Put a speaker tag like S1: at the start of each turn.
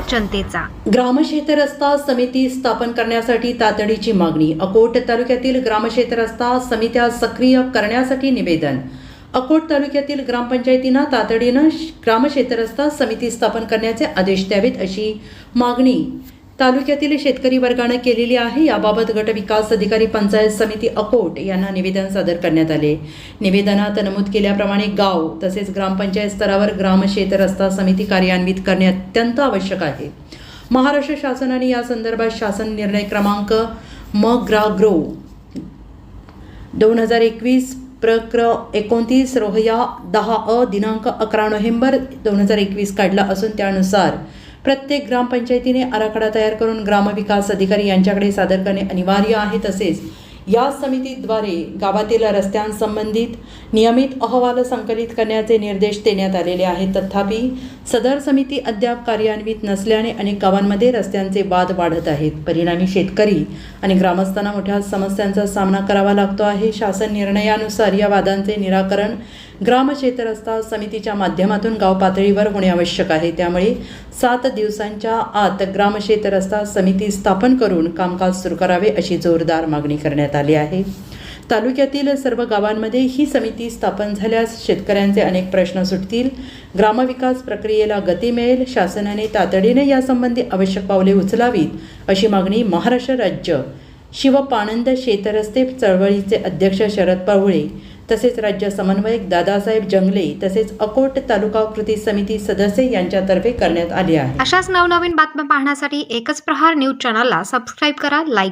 S1: जनतेचा.
S2: ग्रामक्षेत्र रस्ता समिती स्थापन करण्यासाठी तातडीची मागणी. अकोट तालुक्यातील ग्रामक्षेत्र रस्ता समित्या सक्रिय करण्यासाठी निवेदन. अकोट तालुक्यातील ग्रामपंचायतींना तातडीनं ग्रामक्षेत्र रस्ता समिती स्थापन करण्याचे आदेश द्यावेत अशी मागणी. तालुक्यातील शेतकरी वर्गानं केलेली आहे. याबाबत गट विकास अधिकारी पंचायत समिती अकोट यांना निवेदन सादर करण्यात आले. निवेदनात नमूद केल्याप्रमाणे गाव तसेच ग्रामपंचायत स्तरावर ग्रामशेत रस्ता समिती कार्यान्वित करणे अत्यंत आवश्यक आहे. महाराष्ट्र शासनाने या संदर्भात शासन निर्णय क्रमांक म ग्रा ग्रो दोन हजार एकवीस प्रक्र एकोणतीस रोहया दहा अ दिनांक अकरा नोव्हेंबर दोन हजार एकवीस काढला असून त्यानुसार प्रत्येक ग्रामपंचायतीने आराखडा तयार करून ग्रामविकास अधिकारी यांच्याकडे सादर करणे अनिवार्य आहे तसेच या समितीद्वारे गावातील रस्त्यांसंबंधित नियमित अहवाल संकलित करण्याचे निर्देश देण्यात आलेले आहेत. तथापि सदर समिती अद्याप कार्यान्वित नसल्याने अनेक गावांमध्ये रस्त्यांचे वाद वाढत आहेत. परिणामी शेतकरी आणि ग्रामस्थांना मोठ्या समस्यांचा सामना करावा लागतो आहे. शासन निर्णयानुसार या वादांचे निराकरण ग्रामशेत रस्ता समितीच्या माध्यमातून गाव पातळीवर होणे आवश्यक आहे. त्यामुळे सात दिवसांच्या आत ग्रामक्षेत्र रस्ता समिती स्थापन करून कामकाज सुरू करावे अशी जोरदार मागणी करण्यात करण्यात आले आहे. तालुक्यातील सर्व गावांमध्ये ही समिती स्थापन झाल्यास शेतकऱ्यांचे अनेक प्रश्न सुटतील. ग्रामविकास प्रक्रियेला गती मिळेल. शासनाने तातडीने यासंबंधी आवश्यक पावले उचलावीत अशी मागणी महाराष्ट्र राज्य शिवपानंद शेतरस्ते चळवळीचे अध्यक्ष शरद पवळे तसेच राज्य समन्वयक दादासाहेब जंगले तसेच अकोट तालुका कृती समिती सदस्य यांच्यातर्फे करण्यात आली आहे.
S1: अशाच नवनवीन बातम्या पाहण्यासाठी एकच प्रहार न्यूज चॅनलला सबस्क्राईब करा लाईक